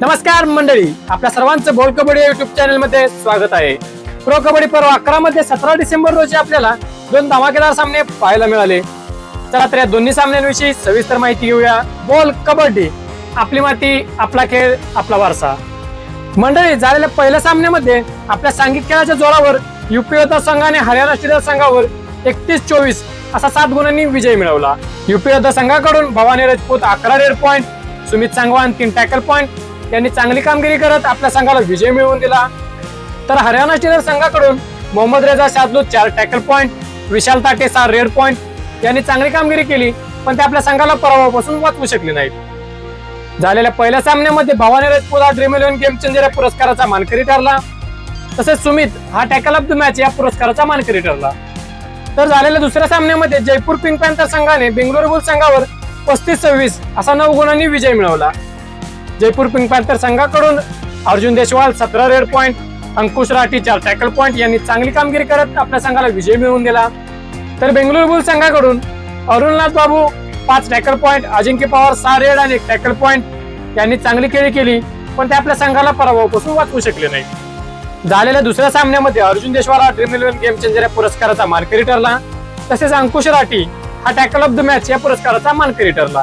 नमस्कार मंडळी आपल्या सर्वांचं बोल कबड्डी युट्यूब चॅनलमध्ये स्वागत आहे. प्रो कबड्डी पर्व अकरा मध्ये सतरा डिसेंबर रोजी आपल्याला दोन धमाकेदार सामने पाहायला मिळाले. चला तर या दोन्ही सामन्यांविषयी सविस्तर माहिती घेऊया. बोल कबड्डी आपली माती आपला खेळ आपला वारसा. मंडळी झालेल्या पहिल्या सामन्यामध्ये आपल्या सांघिक खेळाच्या जोरावर युपी योद्धा संघाने हरियाणा स्टेट संघावर एकतीस चोवीस असा सात गुणांनी विजय मिळवला. युपी योद्धा संघाकडून भवानी राजपूत अकरा रेड पॉईंट सुमित सांगवान तीन टॅकल पॉईंट यांनी चांगली कामगिरी करत आपल्या संघाला विजय मिळवून दिला. तर हरियाणा स्टेट संघाकडून मोहम्मद रेजा शादलू चार टॅकल पॉईंट विशाल ताटे सहा रेड पॉईंट यांनी चांगली कामगिरी केली पण ते आपल्या संघाला पराभवापासून वाचवू शकले नाहीत. झालेल्या पहिल्या सामन्यामध्ये Bhavani Rajpura dream eleven game changer या पुरस्काराचा मानकरी ठरला. तसेच सुमित हा टॅकल ऑफ द मॅच या पुरस्काराचा मानकरी ठरला. तर झालेल्या दुसऱ्या सामन्यामध्ये जयपूर पिंक पॅन्थर संघाने बेंगलोर बुल संघावर पस्तीस सव्वीस असा नऊ गुणांनी विजय मिळवला. जयपूर पिंक पॅन्थर संघाकडून अर्जुन देशवाल सतरा रेड पॉईंट अंकुश राठी चार टॅकल पॉईंट यांनी चांगली कामगिरी करत आपल्या संघाला विजय मिळवून दिला. तर बेंगळुरू बुल संघाकडून अरुणनाथ बाबू पाच टॅकल पॉईंट अजिंक्य पवार सहा रेड आणि एक टॅकल पॉईंट यांनी चांगली खेळी केली पण ते आपल्या संघाला पराभवापासून वाचवू शकले नाही झालेल्या दुसऱ्या सामन्यामध्ये अर्जुन देशवाल हा ड्रीम इलेव्हन गेम चेंजर या पुरस्काराचा मानकरी ठरला. तसेच अंकुश राठी हा टॅकल ऑफ द मॅच या पुरस्काराचा मानकरी ठरला.